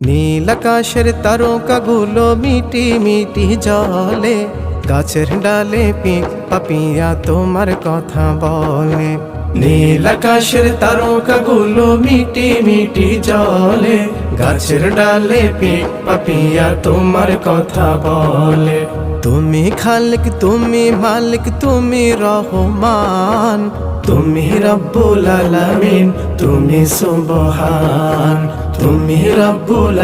নীল আকাশের তারকাগুলো মিটি মিটি জলে, গাছের ডালে পিক পাপিয়া তোমার কথা বলে। নীল আকাশের তারকাগুলো মিটি মিটি জলে, গাছের ডালে পিক পাপিয়া তোমার কথা বলে। তুমি খালিক, তুমি মালিক, তুমি রহমান, তুমি রব্বুল আলামিন, তুমি সুবহান তুমি রব্বুল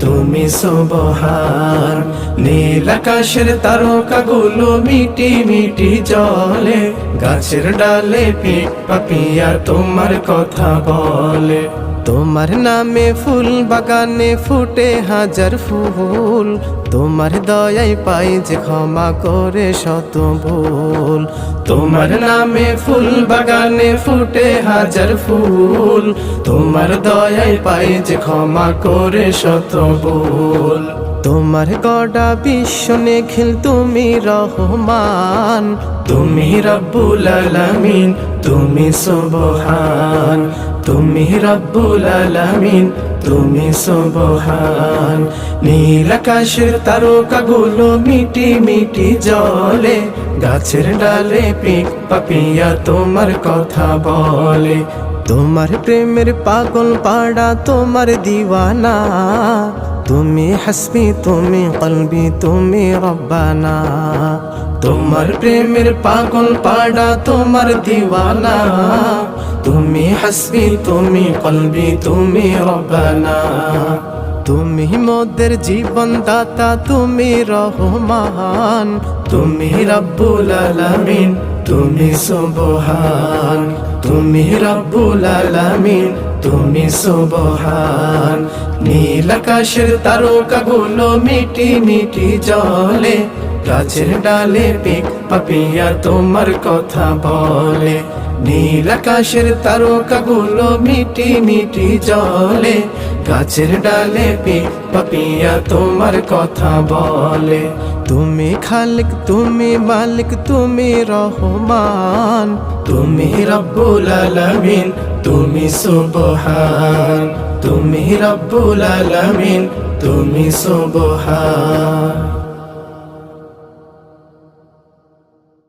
তুমি সুবহান নীল আকাশের তারকাগুলো মিটি মিটি জলে গাছের ডালে পিক পাপিয়া তোমার কথা বলে। তোমার নামে ফুল বাগানে ফুটে হাজার ফুল। তোমার দয়াই পাই যে ক্ষমা করে শত ভুল। তোমার নামে ফুল বাগানে ফুটে হাজার ফুল। তোমার দয়াই পাই যে ক্ষমা করে শত ভুল। তোমার গড়া বিশ্ব নিখিল, তুমি রহমান। তুমি রব্বুল আলামিন, তুমি সুবহান। তুমি রব্বুল আলামিন তুমি সুবহান। নীল আকাশের তারকাগুলো মিটি মিটি জলে গাছের ডালে পিক পাপিয়া, তোমার কথা বলে। তোমার প্রেমের পাগল পাড়া, তোমার দিওয়ানা। তুমি হাসবি, তুমি কলবি, তুমি রব্বানা। তোমার প্রেমের পাগল পাড়া, তোমার দিওয়ানা। তুমি হাসবি, তুমি কলবি, তুমি রব্বানা। তুমি মোদের জীবন দাতা তুমি রহমান। তুমি রব্বুল আলামিন, তুমি সুবহান। তুমি রব্বুল আলামিন, তুমি সুবহান। নীল আকাশের তারকাগুলো মিটি মিটি জলে গাছের ডালে পিক পাপিয়া তোমার কথা বলে। নীল আকাশের তারকাগুলো মিটি মিটি জলে গাছের ডালে পাপিয়া তোমার কথা বলে। তুমি খালিক, তুমি মালিক, তুমি রহমান, তুমি রব্বুল আলামিন, তুমি সুবহান, তুমি রব্বুল আলামিন, তুমি সুবহান।